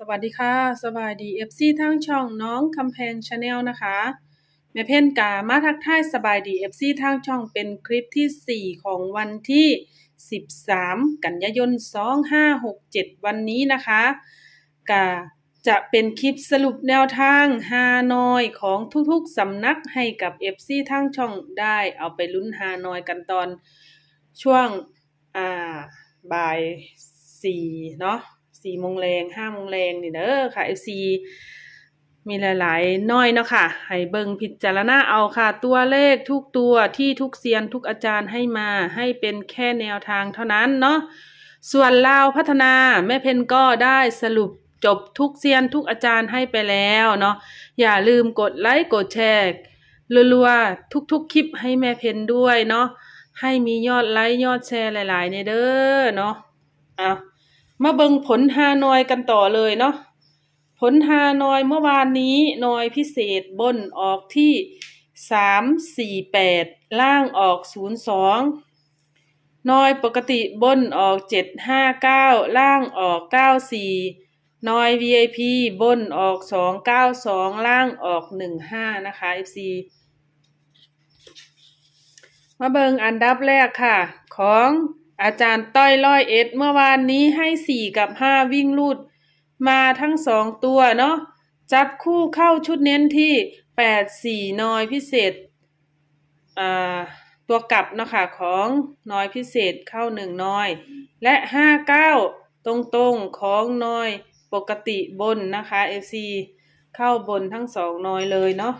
สวัสดีค่ะ สบายดี FC ทั้งช่องน้องคำแพงชาแนลนะคะ แม่เพ่นกามาทักทายสบายดี FC ทั้งช่องเป็นคลิปที่ 4 ของวันที่ 13 กันยายน 2567 วันนี้นะคะกาจะเป็นคลิปสรุปแนวทางฮานอยของทุกๆสำนักให้กับ FC ทั้งช่องได้เอาไปลุ้นฮานอยกันตอนช่วงอ่าบ่ายสี่เนาะ สี่โมงแรงห้าโมงแรงนี่เด้อค่ะ FC มีหลายๆน้อยเนาะค่ะ ให้เบิ่งพิจารณาเอาค่ะ ตัวเลขทุกตัวที่ทุกเซียนทุกอาจารย์ให้มาให้เป็นแค่แนวทางเท่านั้นเนาะส่วนลาวพัฒนาแม่เพนก็ได้สรุปจบทุกเซียนทุกอาจารย์ให้ไปแล้วเนาะอย่าลืมกดไลค์กดแชร์รัวๆทุกๆคลิปให้แม่เพนด้วยเนาะให้มียอดไลค์ยอดแชร์หลายๆในเด้อเนาะอะ มาเบิ่งผลฮานอยกันต่อเลยเนาะผลฮานอยเมื่อวานนี้นอยพิเศษบนออกที่สามสี่แปดล่างออกศูนย์สองนอยปกติบนออกเจ็ดห้าเก้าล่างออกเก้าสี่นอย VIP บนออกสองเก้าสองล่างออกหนึ่งห้านะคะ FC มาเบิงอันดับแรกค่ะ ของ อาจารย์ต้อยร้อยเอ็ดเมื่อวานนี้ให้สี่กับห้าวิ่งลูด มาทั้งสองตัวเนาะจับคู่เข้าชุดเน้นที่แปดสี่นอยพิเศษอ่าตัวกลับเนาะค่ะของนอยพิเศษเข้าหนึ่งนอย และห้าเก้าตรงๆของนอยปกติบนนะคะ FC เข้าบนทั้งสองนอยเลยเนาะ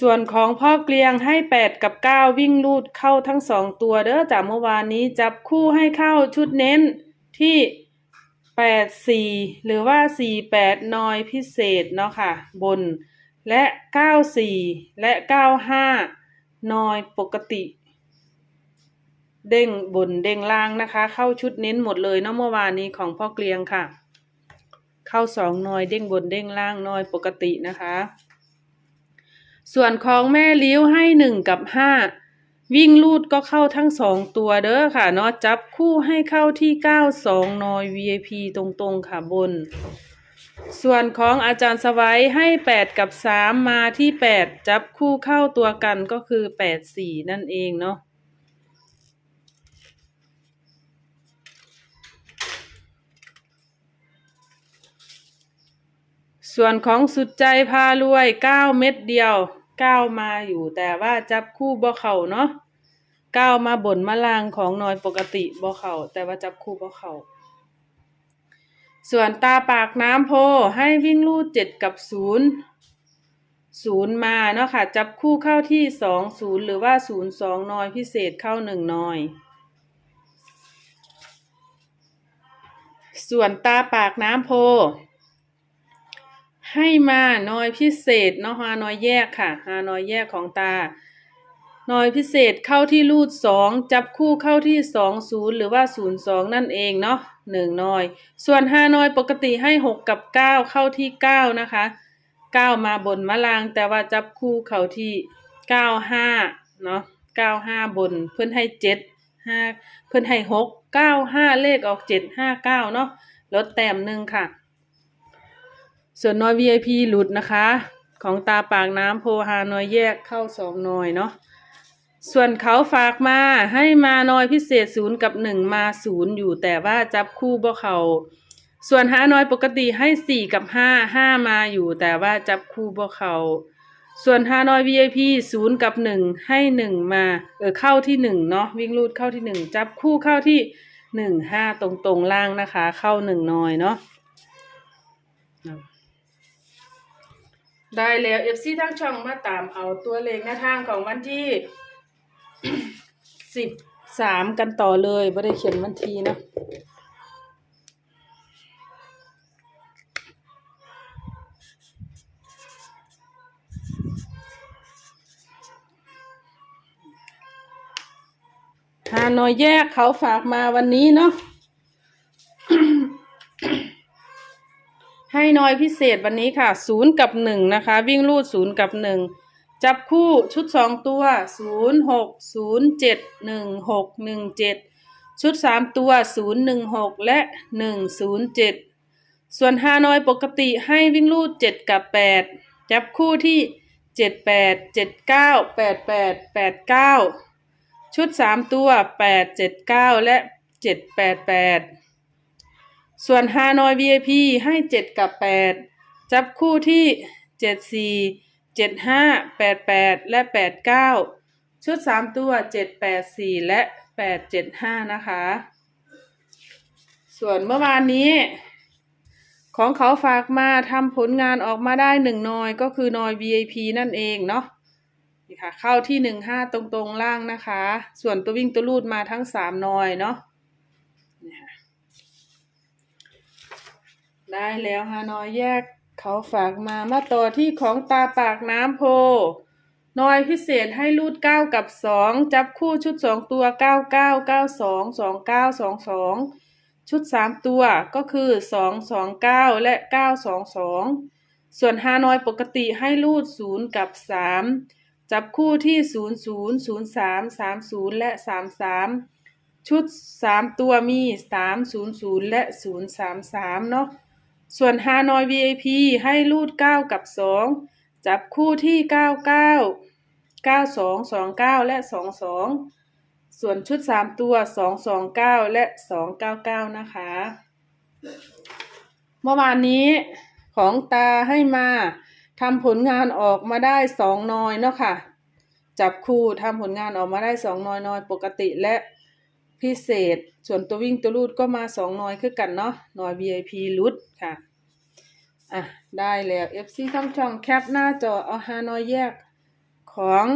ส่วนของพ่อเกลียงให้แปดกับเก้าวิ่งลูดเข้าทั้งสองตัวเด้อจากเมื่อวานนี้จับคู่ให้เข้าชุดเน้นที่แปดสี่หรือว่าสี่แปดนอยพิเศษเนาะค่ะ บนและเก้าสี่และเก้าห้านอยปกติ เด้งบนเด้งล่างนะคะ เข้าชุดเน้นหมดเลยเนาะเมื่อวานนี้ของพ่อเกลียงค่ะ เข้าสองนอยเด้งบนเด้งล่างนอยปกตินะคะ ส่วนของแม่ลิ้วให้หนึ่งกับห้าวิ่งลูดก็เข้าทั้งสองตัวเด้อค่ะเนาะจับคู่ให้เข้าที่เก้าสองนอย VIP ตรงๆค่ะบน ส่วนของอาจารย์สวัยให้แปดกับสามมาที่แปดจับคู่เข้าตัวกันก็คือแปดสี่นั่นเองเนาะ ส่วนของสุดใจพารวยเก้าเม็ดเดียวเก้ามาอยู่ แต่ว่าจับคู่บ่เข่าเนาะเก้ามาบ่นมาลางของนอยปกติบ่เข่าแต่ว่าจับคู่บ่เข่าส่วนตาปากน้ำโพให้วิ่งลูดเจ็ดกับศูนย์ศูนย์มาเนาะค่ะ จับคู่เข้าที่สองศูนย์หรือว่าศูนย์สองนอยพิเศษเข้าหนึ่งนอยส่วนตาปากน้ำโพ ให้มาหน่อยพิเศษเนาะฮานอยแยกค่ะฮานอยแยกของตาหน่อยพิเศษเข้าที่รูดสองจับคู่เข้าที่สองศูนย์หรือว่าศูนย์สองนั่นเองเนาะหนึ่งหน่อย ส่วนฮานอยปกติให้หกกับเก้าเข้าที่เก้านะคะเก้ามาบนมะลางแต่ว่าจับคู่เข้าที่เก้าห้าเนาะเก้าห้าบนเพื่อนให้เจ็ดห้าเพื่อนให้หกเก้าห้าเลขออกเจ็ดห้าเก้าเนาะลดแต้มหนึ่งค่ะ ส่วนน้อย VIP หลุดนะคะ ของตาปากน้ำโพฮาน้อยแยกเข้าสองน้อยเนาะส่วนเขาฝากมาให้มาน้อยพิเศษศูนย์กับหนึ่งมาศูนย์อยู่แต่ว่าจับคู่บ่เขาส่วนหาน้อยปกติให้สี่กับห้าห้ามาอยู่แต่ว่าจับคู่บ่เขาส่วนฮานอย VIP ศูนย์กับหนึ่งให้หนึ่งมา เออเข้าที่หนึ่งเนาะวิ่งรูดเข้าที่หนึ่งจับคู่เข้าที่หนึ่งห้าตรงตรงๆล่างนะคะ เข้าหนึ่งน้อยเนาะ ได้แล้วเอฟซีทั้งช่องมาตามเอาตัวเลขหน้าทางของวันที่ สิบสามกันต่อเลยไม่ได้เขียนวันที่นะ ฮานอยแยกเขาฝากมาวันนี้เนาะ ให้น้อยพิเศษวันนี้ค่ะศูนย์กับหนึ่งนะคะ วิ่งรูดศูนย์กับหนึ่งจับคู่ชุดสองตัวศูนย์หกศูนย์เจ็ดหนึ่งหกหนึ่งเจ็ดชุดสามตัวศูนย์หนึ่งหกและหนึ่งศูนย์เจ็ดส่วนฮานอยปกติให้วิ่งลูดเจ็ดกับแปดจับคู่ที่เจ็ดแปดเจ็ดเก้าแปดแปดแปดเก้าชุดสามตัวแปดเจ็ดเก้าและเจ็ดแปดแปด ส่วนฮานอย VIP ให้เจ็ดกับแปดจับคู่ที่เจ็ดสี่เจ็ดห้าแปดแปดและแปดเก้าชุดสามตัวเจ็ดแปดสี่และแปดเจ็ดห้านะคะ ส่วนเมื่อวานนี้ ของเขาฝากมาทำผลงานออกมาได้หนึ่งนอยก็คือนอย VIP นั่นเองเนาะนี่ค่ะเข้าที่หนึ่งห้าตรงๆล่างนะคะ ส่วนตัววิ่งตัวลูดมาทั้งสามนอยเนาะนี่ค่ะ ได้แล้วฮานอยแยกเขาฝากมามาต่อที่ของตาปากน้ำโพ นอยพิเศษให้รูดเก้ากับสองจับคู่ชุดสองตัวเก้าเก้าเก้าสองสองเก้าสองสองชุดสามตัวก็คือสองสองเก้าและเก้าสองสองส่วนฮานอยปกติให้รูดศูนย์กับสามจับคู่ที่ศูนย์ศูนย์ศูนย์สามสามศูนย์และสามสามชุดสามตัวมีสามศูนย์ศูนย์และศูนย์สามสามเนาะ ส่วนฮานอย VIP ให้รูดเก้ากับสองจับคู่ที่เก้าเก้าเก้าสองสองเก้าและสองสองส่วนชุดสามตัวสองสองเก้าและสองเก้าเก้านะคะ เมื่อวานนี้ของตาให้มาทำผลงานออกมาได้สองนอยเนาะค่ะ จับคู่ทำผลงานออกมาได้สองนอยนอยปกติและ พิเศษ ส่วนตัววิ่งตัวรูดก็มาสองนอยคือกันเนาะนอย VIP รุดค่ะ อะ ได้แล้ว FC ช่องช่องแคปหน้าจอเอาฮานอยแยกของ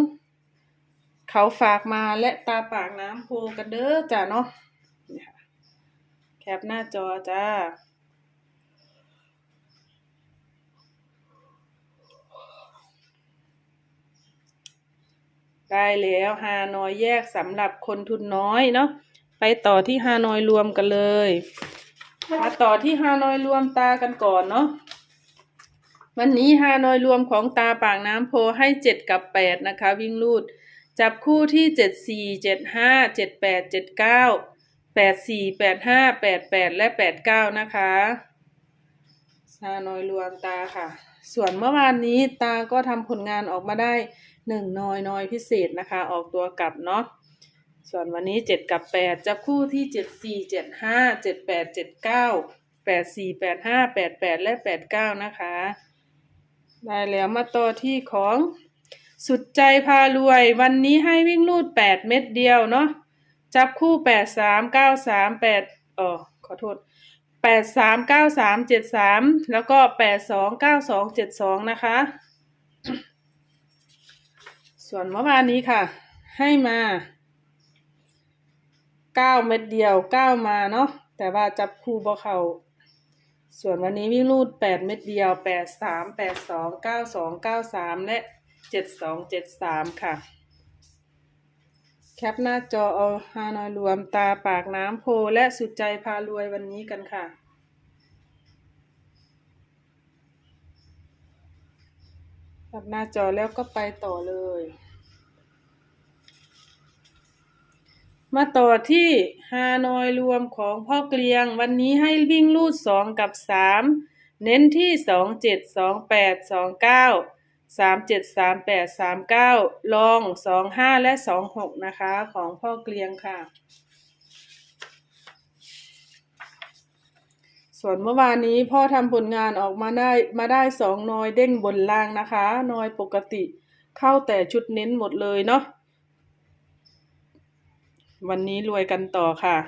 เขาฝากมาและตาปากน้ำโพกันเด้อจ้ะเนาะนี่ค่ะแคปหน้าจอจ้าได้แล้วฮานอยแยกสำหรับคนทุนน้อยเนาะ ไปต่อที่ฮานอยรวมกันเลย มาต่อที่ฮานอยรวมตากันก่อนเนาะวันนี้ฮานอยรวมของตาปากน้ำโพให้เจ็ดกับแปดนะคะ วิ่งลูด จับคู่ที่เจ็ดสี่เจ็ดห้าเจ็ดแปดเจ็ดเก้าแปดสี่แปดห้าแปดแปดและแปดเก้านะคะฮานอยรวมตาค่ะ ส่วนเมื่อวานนี้ตาก็ทำผลงานออกมาได้หนึ่งนอยนอยพิเศษนะคะ ออกตัวกลับเนาะ ส่วนวันนี้เจ็ดกับแปดจับคู่ที่เจ็ดสี่เจ็ดห้าเจ็ดแปดเจ็ดเก้าแปดสี่แปดห้าแปดแปดและแปดเก้านะคะ ได้แล้วมาต่อที่ของสุดใจพารวย วันนี้ให้วิ่งลูดแปดเม็ดเดียวเนาะจับคู่แปดสามเก้าสามแปดเออขอโทษแปดสามเก้าสามเจ็ดสามแล้วก็แปดสองเก้าสองเจ็ดสองนะคะ ส่วนเมื่อวานนี้ค่ะ ให้มา เก้าเม็ดเดียวเก้ามาเนาะแต่ว่าจับคู่บ่เขาส่วนวันนี้วิ่งรูดแปดเม็ดเดียวแปดสามแปดสองเก้าสองเก้าสามและเจ็ดสองเจ็ดสามค่ะ แคปหน้าจอเอาฮานอยรวมตาปากน้ำโพและสุดใจพารวยวันนี้กันค่ะแคปหน้าจอแล้วก็ไปต่อเลย มาต่อที่ฮานอยรวมของพ่อเกลียง วันนี้ให้วิ่งลูดสองกับสามเน้นที่สองเจ็ดสองแปดสองเก้าสามเจ็ดสามแปดสามเก้าลองสองห้าและสองหกนะคะของพ่อเกลียงค่ะ ส่วนเมื่อวานนี้พ่อทำผลงานออกมาได้มาได้สองนอยเด้งบนล่างนะคะ นอยปกติเข้าแต่ชุดเน้นหมดเลยเนาะ วันนี้รวยกันต่อค่ะ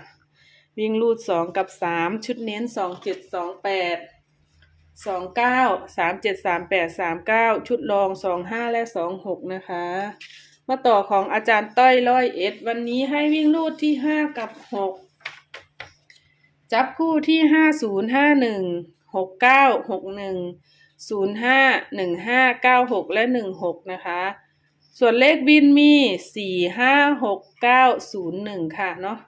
วิ่งลูดสองกับสามชุดเน้นสองเจ็ดสองแปดสองเก้าสามเจ็ดสามแปดสามเก้าชุดรองสองห้าและสองหกนะคะ มาต่อของอาจารย์ต้อยร้อยเอ็ดวันนี้ให้วิ่งลูดที่ห้ากับหกจับคู่ที่ห้าศูนย์ห้าหนึ่งหกเก้าหกหนึ่งศูนย์ห้าหนึ่งห้าเก้าหกและหนึ่งหกนะคะ ส่วนเลขบินมีสี่ห้าหกเก้าศูนย์หนึ่งค่ะเนาะ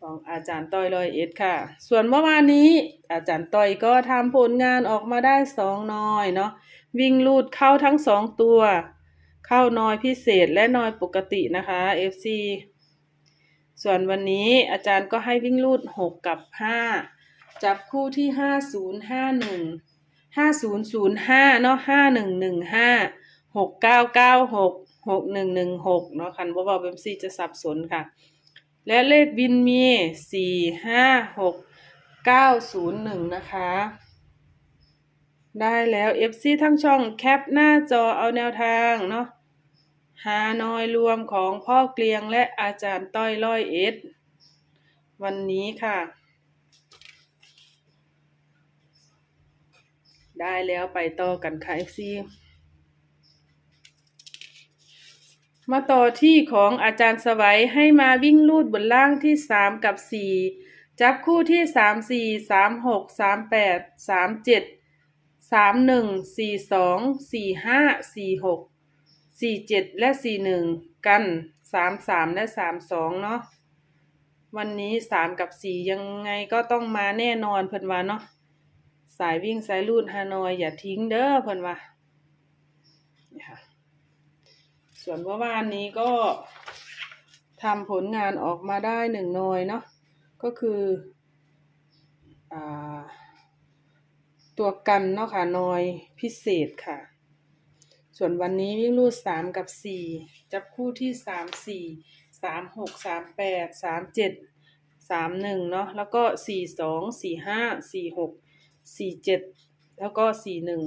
ของอาจารย์ต้อยร้อยเอ็ดค่ะ ส่วนเมื่อวานนี้อาจารย์ต้อยก็ทำผลงานออกมาได้สองนอยเนาะวิ่งลูดเข้าทั้งสองตัว เข้านอยพิเศษและนอยปกตินะคะ FC ส่วนวันนี้อาจารย์ก็ให้วิ่งรูดหกกับห้าจับคู่ที่ห้าศูนย์ห้าหนึ่งห้าศูนย์ศูนย์ห้าเนาะห้าหนึ่งหนึ่งห้า หกเก้าเก้าหกหกหนึ่งหนึ่งหกเนาะคันบ่บอกเบมซีจะสับสนค่ะ และเลขวินมีสี่ห้าหกเก้าศูนย์หนึ่งนะคะ ได้แล้ว FC ทั้งช่องแคปหน้าจอเอาแนวทางเนาะฮานอยรวมของพ่อเกลียงและอาจารย์ต้อยร้อยเอ็ด วันนี้ค่ะ ได้แล้วไปต่อกันค่ะ FC มาต่อที่ของอาจารย์สวัยให้มาวิ่งลูดบนล่างที่สามกับสี่จับคู่ที่สามสี่สามหกสามแปดสามเจ็ดสามหนึ่งสี่สองสี่ห้าสี่หกสี่เจ็ดและสี่หนึ่งกันสามสามและสามสองเนาะวันนี้สามกับสี่ยังไงก็ต้องมาแน่นอนเพิ่นว่าเนาะสายวิ่งสายลูดฮานอยอย่าทิ้งเด้อเพิ่นว่านี่ค่ะ ส่วนเมื่อวานนี้ก็ทำผลงานออกมาได้หนึ่งหน่วยเนาะก็คืออตัวกันเนาะค่ะหน่วยพิเศษค่ะ ส่วนวันนี้วิ่งรูดสามกับสี่จับคู่ที่สามสี่สามหกสามแปดสามเจ็ดสามหนึ่งเนาะแล้วก็สี่สองสี่ห้าสี่หกสี่เจ็ดแล้วก็สี่หนึ่ง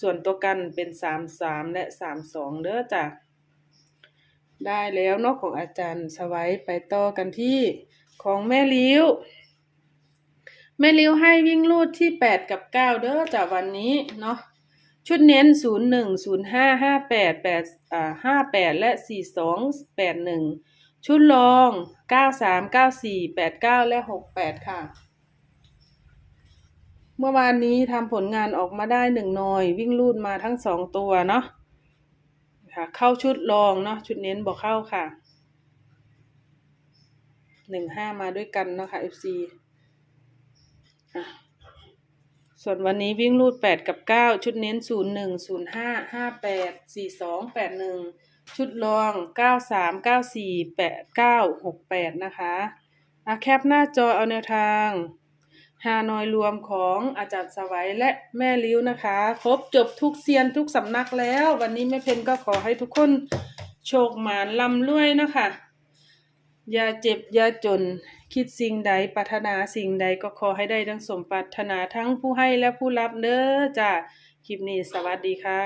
ส่วนตัวกันเป็นสามสามและสามสองเด้อจ้ะ ได้แล้วนอกของอาจารย์สวัยไปต่อกันที่ของแม่ลิ้ว แม่ลิ้วให้วิ่งลูดที่แปดกับเก้าเด้อจากวันนี้เนาะชุดเน้นศูนย์หนึ่งศูนย์ห้าห้าแปดแปดอ่าห้าแปดและสี่สองแปดหนึ่งชุดรองเก้าสามเก้าสี่แปดเก้าและหกแปดค่ะ เมื่อวานนี้ทำผลงานออกมาได้หนึ่งหน่อย วิ่งลูดมาทั้งสองตัวเนาะ ค่ะ เข้าชุดรองเนาะชุดเน้นบอกเข้าค่ะหนึ่งห้ามาด้วยกันเนาะค่ะ FC ส่วนวันนี้วิ่งรูดแปดกับเก้าชุดเน้นศูนย์หนึ่งศูนย์ห้าห้าแปดสี่สองแปดหนึ่งชุดรองเก้าสามเก้าสี่แปดเก้าหกแปดนะคะอะแคปหน้าจอเอาแนวทาง ฮานอยรวมของอาจารย์สวัยและแม่ลิ้วนะคะ ครบจบทุกเซียนทุกสำนักแล้ว วันนี้แม่เพนก็ขอให้ทุกคนโชคหมานลำรวยนะคะ อย่าเจ็บ อย่าจน คิดสิ่งใดปรารถนาสิ่งใดก็ขอให้ได้ดังสมปรารถนาทั้งผู้ให้และผู้รับเด้อจ้าคลิปนี้สวัสดีค่ะ